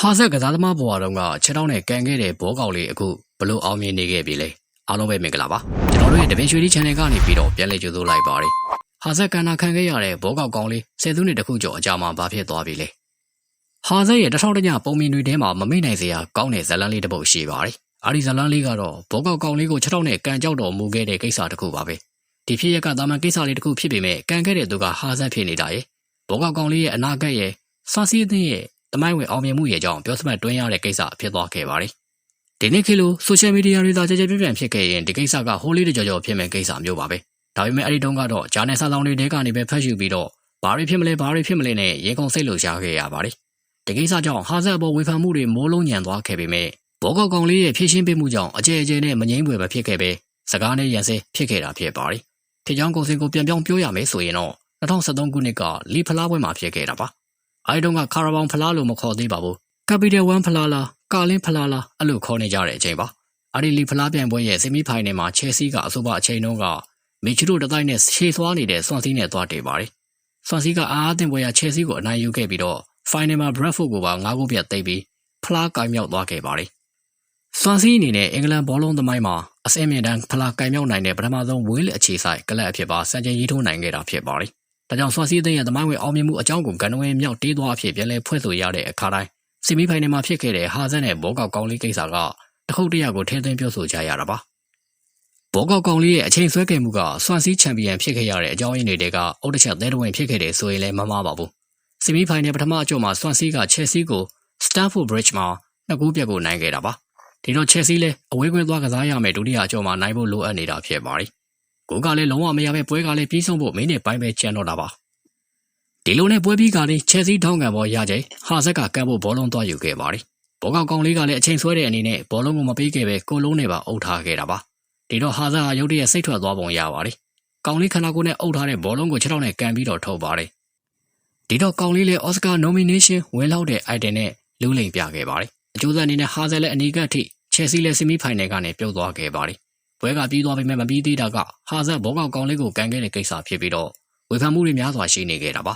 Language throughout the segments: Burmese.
ဟာဆက်ကစားသမားဘဝတုန်းကခြေထောက်နဲ့ကန်ခဲ့တဲ့ဘောကောက်လေးအခုဘလို့အောင်မြင်နေခဲ့ပြီလဲအားလုံးပဲမင်္ဂလာပါကျွန်တော်တို့ရဲ့တပင်ရွှေဒီ channel ကနေပြီးတော့ပြန်လည်ကြိုဆိုလိုက်ပါရစေဟာဆက်ကန်နာခံခဲ့ရတဲ့ဘောကောက်ကောင်လေးဆယ်စုနှစ်တခုကျော်အကြာမှာဘာဖြစ်သွားပြီလဲဟာဆက်ရဲ့တထောင်တညပုံမြင်တွေထဲမှာမမေ့နိုင်စရာကောင်းတဲ့ဇာတ်လမ်းလေးတစ်ပုဒ်ရှိပါတယ်အာဒီဇာတ်လမ်းလေးကတော့ဘောကောက်ကောင်လေးကိုခြေထောက်နဲ့ကန်ကြောက်တော်မူခဲ့တဲ့ကိစ္စတစ်ခုပါပဲဒီဖြစ်ရကတာမန်ကိစ္စလေးတစ်ခုဖြစ်ပေမဲ့ကန်ခဲ့တဲ့သူကဟာဆက်ဖြစ်နေတာရဲ့ဘောကောက်ကောင်လေးရဲ့အနာဂတ်ရဲ့စာစီးအသင်းရဲ့ တမိုင်းဝင်အောင်မြင်မှုရဲ့အကြောင်းပြောစမှတ်တွင်းရတဲ့ကိစ္စဖြစ်သွားခဲ့ပါတယ်။ဒီနေ့ခေတ်လိုဆိုရှယ်မီဒီယာတွေသာကြကြပြန့်ပြန့်ဖြစ်ခဲ့ရင်ဒီကိစ္စကဟိုးလေးတကြော်ကြော်ဖြစ်မဲ့ကိစ္စမျိုးပါပဲ။ဒါပေမဲ့အဲ့ဒီတုန်းကတော့ဂျာနယ်စာဆောင်တွေတဲကနေပဲဖတ်ယူပြီးတော့ဘာတွေဖြစ်မလဲဘာတွေဖြစ်မလဲနဲ့ရေကုန်စိတ်လို့ရှားခဲ့ရပါတယ်။ဒီကိစ္စကြောင့်ဟာဇက်အပေါ်ဝေဖန်မှုတွေမိုးလုံးညံသွားခဲ့ပေမဲ့ဘောကောက်ကောင်လေးရဲ့ဖြည့်ရှင်းပေးမှုကြောင့်အကျယ်အကျယ်နဲ့မငိမ့်ပွေမဖြစ်ခဲ့ပဲစကားနဲ့ရန်စဲဖြစ်ခဲ့တာဖြစ်ပါတယ်။ဖြစ်ကြောင်းကုန်စင်ကိုပြန်ပြောင်းပြောရမယ်ဆိုရင်တော့2013ခုနှစ်ကလီဖလားပွဲမှာဖြစ်ခဲ့တာပါ။ အဲဒီတုန်းကကာရာဘောင်ဖလားလို့မခေါ်သေးပါဘူးကပီတယ်1ဖလားလားကာလင်းဖလားလားအဲ့လိုခေါ်နေကြတဲ့အချိန်ပါအဲ့ဒီလီဖလားပြိုင်ပွဲရဲ့ဆီမီဖိုင်နယ်မှာချယ်ဆီကအဆိုပါအချိန်တုန်းကမီချီတို့တတိုင်းနဲ့ရှေ့သွားနေတဲ့ဆွမ်စီနဲ့သွားတည်ပါတယ်ဆွမ်စီကအားအသင့်ပွဲရချယ်ဆီကိုအနိုင်ယူခဲ့ပြီးတော့ဖိုင်နယ်မှာဘရက်ဖို့ကိုပါ၅ခုပြတ်သိမ်းပြီးဖလားကင်မြောက်သွားခဲ့ပါတယ်ဆွမ်စီအနေနဲ့အင်္ဂလန်ဘောလုံးသမိုင်းမှာအစင်းမြင့်တန်းဖလားကင်မြောက်နိုင်တဲ့ပထမဆုံးဝေးလအခြေဆိုင်ကလပ်အဖြစ်ပါစံချိန်ရေးထိုးနိုင်ခဲ့တာဖြစ်ပါတယ် ဒါကြောင့်ဆွမ်စီအသင်းရဲ့သမိုင်းဝင်အောင်မြင်မှုအကြောင်းကိုဂန်နဝဲမြောက်တေးသွားအဖြစ်ပြန်လည်ဖွဲ့ဆိုရတဲ့အခါတိုင်းဆီမီဖိုင်နယ်မှာဖြစ်ခဲ့တဲ့ဟာဇက်နဲ့ဘောကောက်ကောင်းလေးကိစ္စကတခုတ်တရကိုထဲသွင်းပြောဆိုကြရတာပါဘောကောက်ကောင်းလေးရဲ့အချိန်ဆွဲခဲ့မှုကဆွမ်စီချန်ပီယံဖြစ်ခဲ့ရတဲ့အကြောင်းရင်းတွေကအုတ်တစ်ချက်သဲတဝင်ဖြစ်ခဲ့တယ်ဆိုရင်လည်းမမှားပါဘူးဆီမီဖိုင်နယ်ပထမအကျော့မှာဆွမ်စီကချယ်ဆီကိုစတန်ဖို့ဘရစ်မှာနှစ်ကူးပြက်ကိုနိုင်ခဲ့တာပါဒီတော့ချယ်ဆီလည်းအဝေးကွင်းသွားကစားရမယ်ဒုတိယအကျော့မှာနိုင်ဖို့လိုအပ်နေတာဖြစ်ပါတယ် ကိုကလည်းလုံးဝမရပဲပွဲကလည်းပြီးဆုံးဖို့မင်းနဲ့ပိုင်းပဲကျန်တော့တာပါဒီလိုနဲ့ပွဲပြီးကလေးချယ်ဆီထောင်းကန်ပေါ်ရကြဟာဇက်ကကပ်ဖို့ဘောလုံးသွားယူခဲ့ပါတယ်ဘောကောက်ကောင်လေးကလည်းအချိန်ဆွဲတဲ့အနေနဲ့ဘောလုံးကိုမပေးခဲ့ပဲကိုလုံးနဲ့ပါအုပ်ထားခဲ့တာပါဒီတော့ဟာဇက်ဟာရုတ်တရက်စိတ်ထွက်သွားပုံရပါတယ်ကောင်လေးခန္ဓာကိုယ်နဲ့အုပ်ထားတဲ့ဘောလုံးကိုခြေထောက်နဲ့ကန်ပြီးတော့ထုတ်ပါတယ်ဒီတော့ကောင်လေးလည်းအော်စကာနိုမီနေရှင်းဝင်လောက်တဲ့ item နဲ့လူးလိမ်ပြခဲ့ပါတယ်အကျိုးဆက်အနေနဲ့ဟာဇက်လည်းအနီးကပ်ထိချယ်ဆီလည်းဆီမီဖိုင်နယ်ကနေပြုတ်သွားခဲ့ပါတယ် ပွဲကပြီးသွားပေမဲ့မပြီးသေးတာကဟာဇက်ဘောကောက်ကောင်လေးကိုကန်ခဲ့တဲ့ကိစ္စဖြစ်ပြီးတော့ဝေဖန်မှုတွေများစွာရှိနေခဲ့တာပါ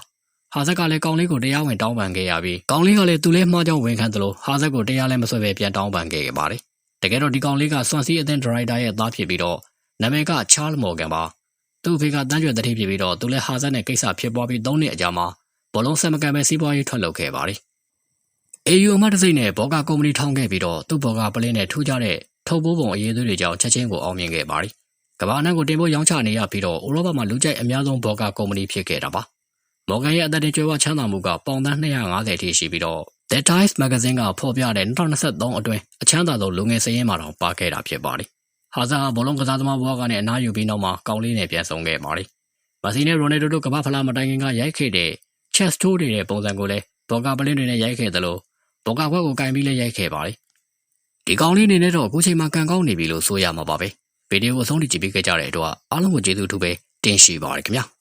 ဟာဇက်ကလည်းကောင်းလေးကိုတရားဝင်တောင်းပန်ခဲ့ရပြီးကောင်းလေးကလည်းသူလည်းမှားကြောင်းဝန်ခံသလိုဟာဇက်ကိုတရားလည်းမဆွဲပဲပြန်တောင်းပန်ခဲ့ခဲ့ပါတယ်။တကယ်တော့ဒီကောင်လေးကဆွမ်စီအသင်းဒရိုက်တာရဲ့သားဖြစ်ပြီးတော့နာမည်ကချားလ်မော်ဂန်ပါ။သူ့ဖေကတန်းကျွယ်တတိဖြစ်ပြီးတော့သူလည်းဟာဇက်နဲ့ကိစ္စဖြစ်ပွားပြီး၃နှစ်အကြာမှာဘောလုံးဆက်မကန်ပဲစီးပွားရေးထွက်လုပ်ခဲ့ပါတယ်။ AU အမတ်တစိမ့်နဲ့ဘောကကုမ္ပဏီထောင်ခဲ့ပြီးတော့သူ့ဘောကပလင်းနဲ့ထူးခြားတဲ့ ထုတ်ပိုးပုံအရေးသွေးတွေကြောင့်ချက်ချင်းကိုအောင်မြင်ခဲ့ပါတယ်။ကမ္ဘာအနှံ့ကိုတင်ပို့ရောင်းချနေရပြီးတော့ဥရောပမှာလူကြိုက်အများဆုံးဘောကကုမ္ပဏီဖြစ်ခဲ့တာပါ။မော်ဂန်ရဲ့အသက်တင်ကျွဲဝချမ်းသာမှုကပေါင်သန်း250ထိရှိပြီးတော့ The Times Magazine ကဖော်ပြတဲ့2023အတွင်းအချမ်းသာဆုံးလူငယ်စည်းရင်းမှာတော့ပါခဲ့တာဖြစ်ပါတယ်။ဟာဇာဟာဘောလုံးကစားသမားဘဝကနေအနားယူပြီးနောက်မှာကောင်းလေးနဲ့ပြန်ဆောင်ခဲ့ပါတယ်။မက်ဆီနဲ့ရိုနယ်ဒိုတို့ကမ္ဘာဖလားမတိုင်ခင်ကရိုက်ခဲ့တဲ့ chess ထိုးတွေရဲ့ပုံစံကိုလည်းဘော်ကာပလင်းတွေနဲ့ရိုက်ခဲ့သလိုဘော်ကာခွက်ကိုကင်ပြီးလည်းရိုက်ခဲ့ပါတယ်။ ဒီကောင်းလေးအနေနဲ့တော့အခုချိန်မှာကန်ကောင်းနေပြီလို့ဆိုရမှာပါပဲ။ဗီဒီယိုကိုအဆုံးထိကြည့်ပေးခဲ့ကြတဲ့အတွက်အားလုံးကိုကျေးဇူးထူးပဲတင်ရှိပါရခင်ဗျာ။